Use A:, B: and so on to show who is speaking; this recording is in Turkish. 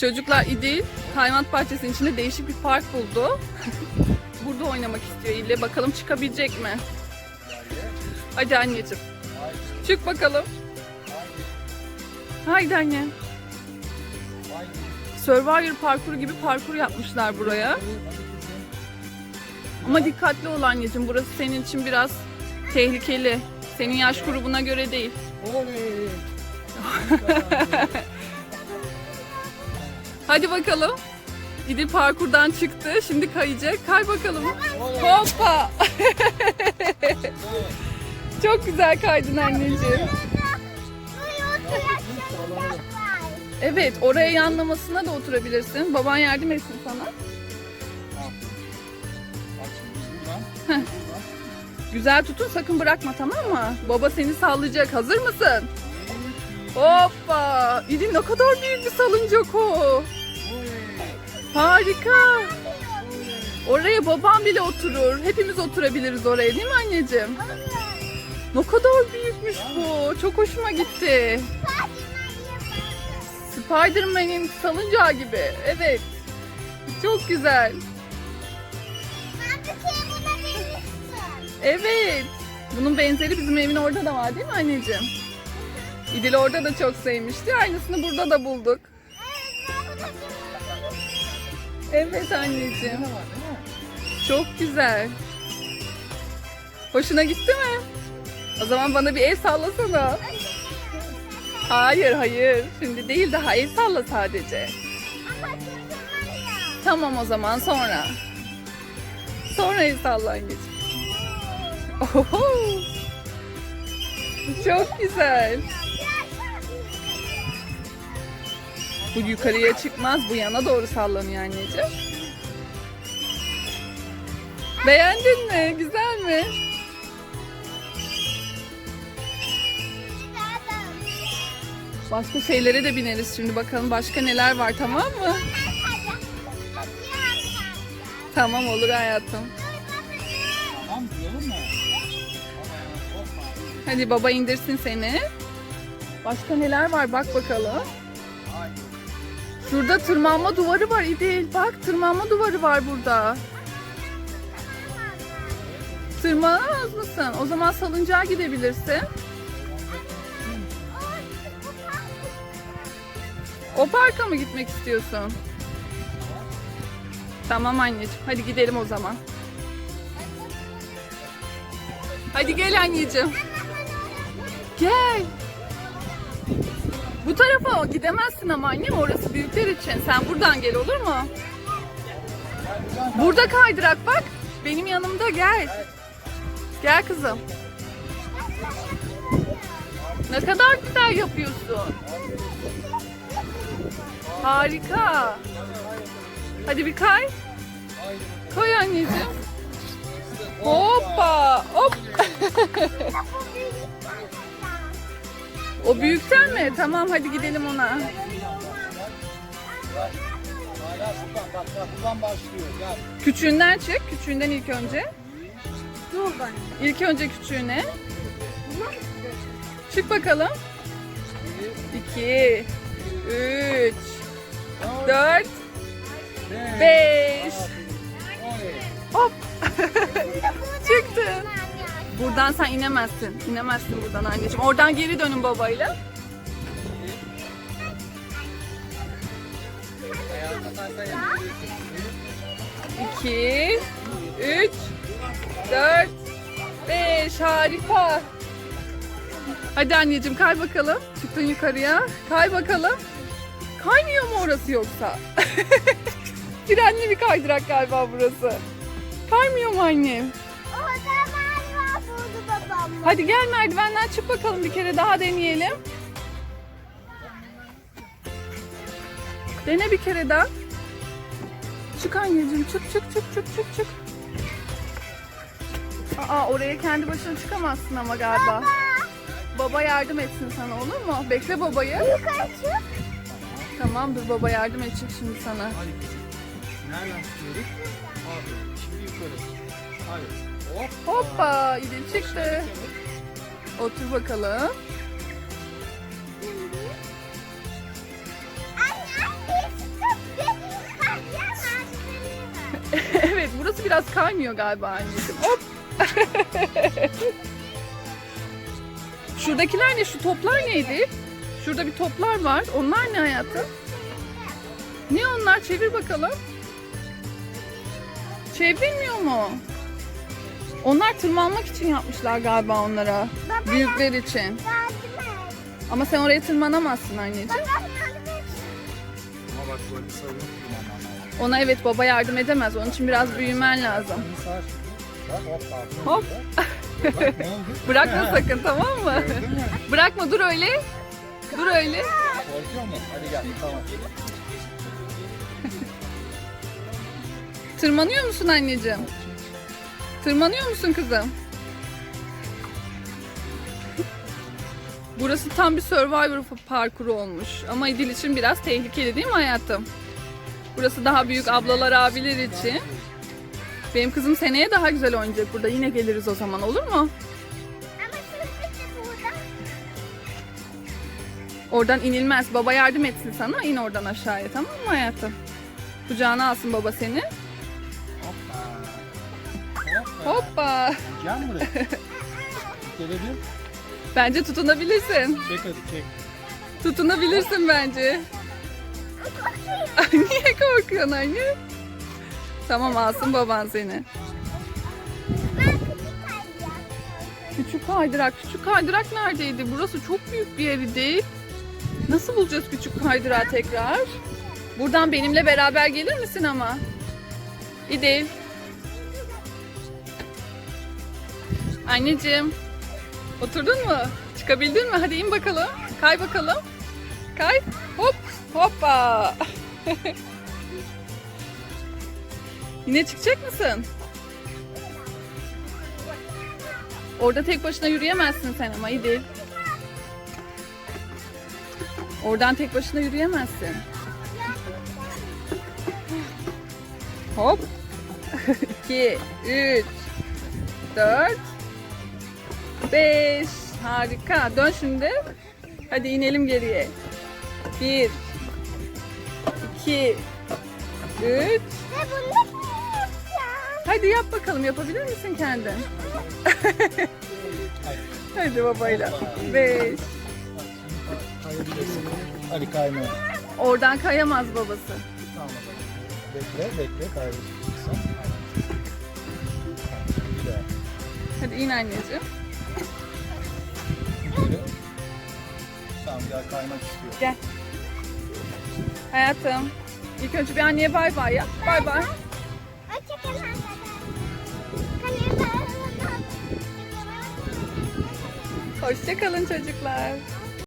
A: Çocuklar İdil hayvanat bahçesinin içinde değişik bir park buldu. Burada oynamak istiyor İlle. Bakalım çıkabilecek mi? Hadi anneciğim. Çık bakalım. Haydi anne. Survivor parkuru gibi parkur yapmışlar buraya. Ama dikkatli ol anneciğim. Burası senin için biraz tehlikeli. Senin yaş grubuna göre değil. Hadi bakalım. İdil parkurdan çıktı. Şimdi kayacak. Kay bakalım. Hoppa. Çok güzel kaydın anneciğim. Evet, oraya yanlamasına da oturabilirsin. Baban yardım etsin sana. Güzel tutun, sakın bırakma tamam mı? Baba seni sallayacak. Hazır mısın? Hoppa! İdil ne kadar büyük bir salıncak o. Harika. Oraya babam bile oturur. Hepimiz oturabiliriz oraya değil mi anneciğim? Ne kadar büyükmüş bu. Çok hoşuma gitti. Spiderman'in salıncağı gibi. Evet. Çok güzel. Evet. Bunun benzeri bizim evin orada da var değil mi anneciğim? İdil orada da çok sevmişti. Aynısını burada da bulduk. Evet anneciğim. Çok güzel. Hoşuna gitti mi? O zaman bana bir el sallasana. Hayır hayır. Şimdi değil daha el salla sadece. Tamam o zaman sonra. Sonra el salla anneciğim. Oho. Çok güzel. Bu yukarıya çıkmaz. Bu yana doğru sallanıyor anneciğim. Beğendin mi? Güzel mi? Başka şeylere de bineriz şimdi. Bakalım başka neler var tamam mı? Tamam olur hayatım. Hadi baba indirsin seni. Başka neler var bak bakalım. Şurada tırmanma duvarı var İdil. Bak tırmanma duvarı var burada. Tırmanamaz mısın? O zaman salıncağa gidebilirsin. O parka mı gitmek istiyorsun? Tamam anneciğim. Hadi gidelim o zaman. Hadi gel anneciğim. Gel. Bu tarafa gidemezsin ama annem orası büyükler için. Sen buradan gel olur mu? Burada kaydırak bak. Benim yanımda gel. Gel kızım. Ne kadar güzel yapıyorsun. Harika. Hadi bir kay. Koy anneciğim. Hoppa. Hop. O büyükten mi? Tamam hadi gidelim ona.
B: Hala şuradan bak bak buradan başlıyor. Gel.
A: Küçüğünden çık. Küçüğünden ilk önce. İlk önce küçüğüne. Çık bakalım. 2 3 4 5
B: Oley.
A: Hop. Buradan sen inemezsin. İnemezsin buradan anneciğim. Oradan geri dönün babayla. 2 3 4 5 harika. Hadi anneciğim kay bakalım. Çıktın yukarıya. Kay bakalım. Kaymıyor mu orası yoksa? Frenli bir kaydırak galiba burası. Kaymıyor mu annem? Hadi gel merdivenden çık bakalım bir kere daha deneyelim. Dene bir kere daha. Çık anneciğim çık çık çık çık çık çık. Aa oraya kendi başına çıkamazsın ama galiba. Baba yardım etsin sana olur mu? Bekle babayı. Tamam dur baba yardım edecek şimdi sana.
B: Hadi kızım. Nereden tutuyoruz? Aferin. Şimdi yukarı. Hadi.
A: Hoppa İdil çıktı. Otur bakalım. evet burası biraz kaymıyor galiba anneciğim. Hop. Şuradakiler ne? Şu toplar neydi? Şurada bir toplar var. Onlar ne hayatım? Ne onlar? Çevir bakalım. Çevrilmiyor mu? Onlar tırmanmak için yapmışlar galiba onlara.
C: Baba
A: Büyükler için.
C: yardım et.
A: Ama sen oraya tırmanamazsın anneciğim.
C: Baba.
B: Ama bak
A: Ona evet baba yardım edemez. Onun için biraz büyümen lazım.
B: Hop?
A: Bırakma sakın tamam mı? Bırakma dur öyle. Dur öyle.
B: Korkuyor mu? Hadi gel tamam.
A: Tırmanıyor musun anneciğim? Tırmanıyor musun kızım? Burası tam bir Survivor parkuru olmuş. Ama İdil için biraz tehlikeli değil mi hayatım? Burası daha büyük ablalar abiler için. Benim kızım seneye daha güzel oynayacak burada. Yine geliriz o zaman olur mu? Oradan inilmez. Baba yardım etsin sana. İn oradan aşağıya tamam mı hayatım? Kucağına alsın baba seni.
B: Hoppa. Gel buraya. Gelebilir.
A: Bence tutunabilirsin.
B: Çek hadi çek.
A: Tutunabilirsin bence. Niye korkuyorsun anne? Tamam alsın baban seni.
C: Küçük
A: kaydırak. Küçük kaydırak neredeydi? Burası çok büyük bir yeri değil. Nasıl bulacağız küçük kaydırağı tekrar? Buradan benimle beraber gelir misin ama? İdil. Anneciğim. Oturdun mu? Çıkabildin mi? Hadi in bakalım. Kay bakalım. Kay. Hop. Hoppa. Yine çıkacak mısın? Orada tek başına yürüyemezsin sen ama İdil. Oradan tek başına yürüyemezsin. Hop. 2, 3, 4, 5. Harika. Dön şimdi. Hadi inelim geriye. 1, 2, 3.
C: Ve bunu yapacağım.
A: Hadi yap bakalım. Yapabilir misin kendin? Hadi babayla. 5.
B: Kayabilirsin. Hadi kayma.
A: Oradan kayamaz babası.
B: Tamam. Bekle bekle kaybedeceksin.
A: Hadi in anneciğim.
B: Tamam gel kaymak istiyor.
A: Gel. Hayatım. İlk önce bir anneye bay bay yap. Bay bay. Hoşçakalın çocuklar.